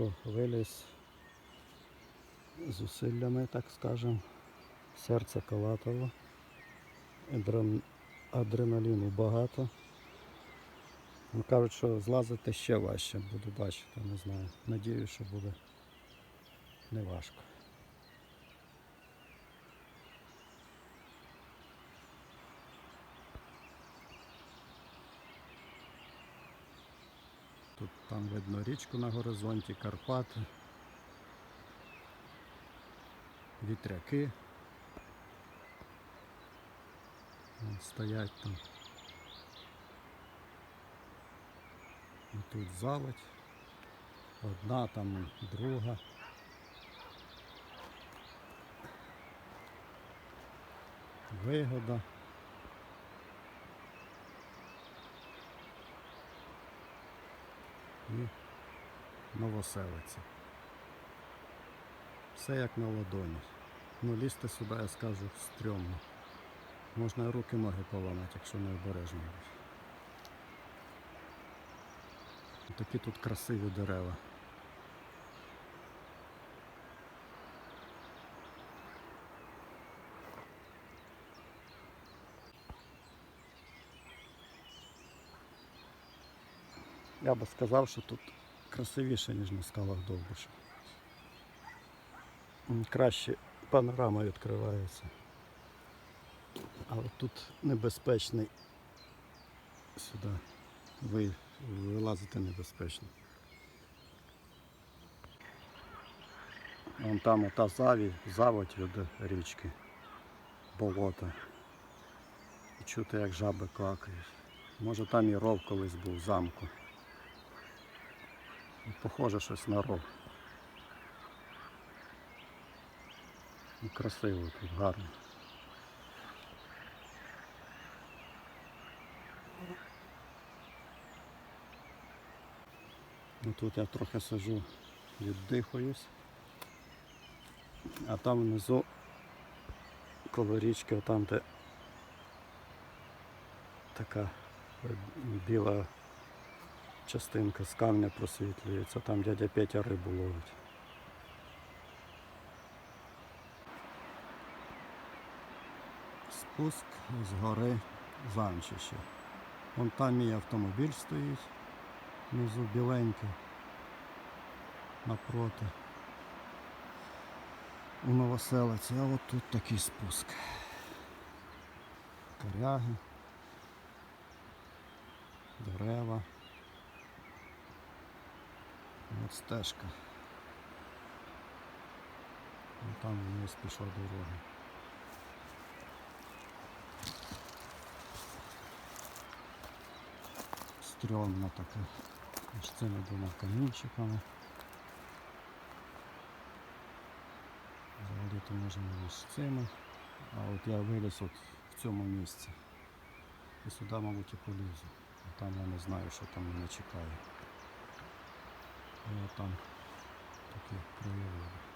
що, виліз зусиллями, так скажемо. Серце калатало. Адреналіну багато. Ну, кажуть, що злазити ще важче, буду бачити, не знаю. Надію, що буде не важко. Тут там видно річку на горизонті, Карпати, вітряки. Стоять там. І тут заводь. Одна, там друга. Вигода. Новоселиця. Все як на ладоні. Ну лізти сюди, я скажу, стрьомно. Можна руки ноги поламати, якщо не обережно. Такі тут красиві дерева. Я би сказав, що тут красивіше, ніж на скалах Довбуша. Краще панорама відкривається. Але тут небезпечний сюди ви- вилазити небезпечно. Вон там ота заві, заводь від річки, болото. І чути, як жаби какають. Може там і ров колись був замку. Похоже щось на ров. Ну, Красиво тут, гарно. Ну, тут я трохи сижу, віддихаюсь. А там внизу коло річки, там де така е, біла частинка з камня просвітлюється, там дядя Петя рибу ловить. Спуск з гори Замчище. Вон там мій автомобіль стоїть, внизу біленький, напроти. У Новоселиці, а от тут такий спуск. Коряги, дерева. От стежка. Там вниз пішла дорога. Стрьомно таке. Між цими двома камінчиками. То можемо між цими. А от я виліз от в цьому місці. І сюди, мабуть, і полізу. А там я не знаю, що там мене чекає. І от там такие краєвиди.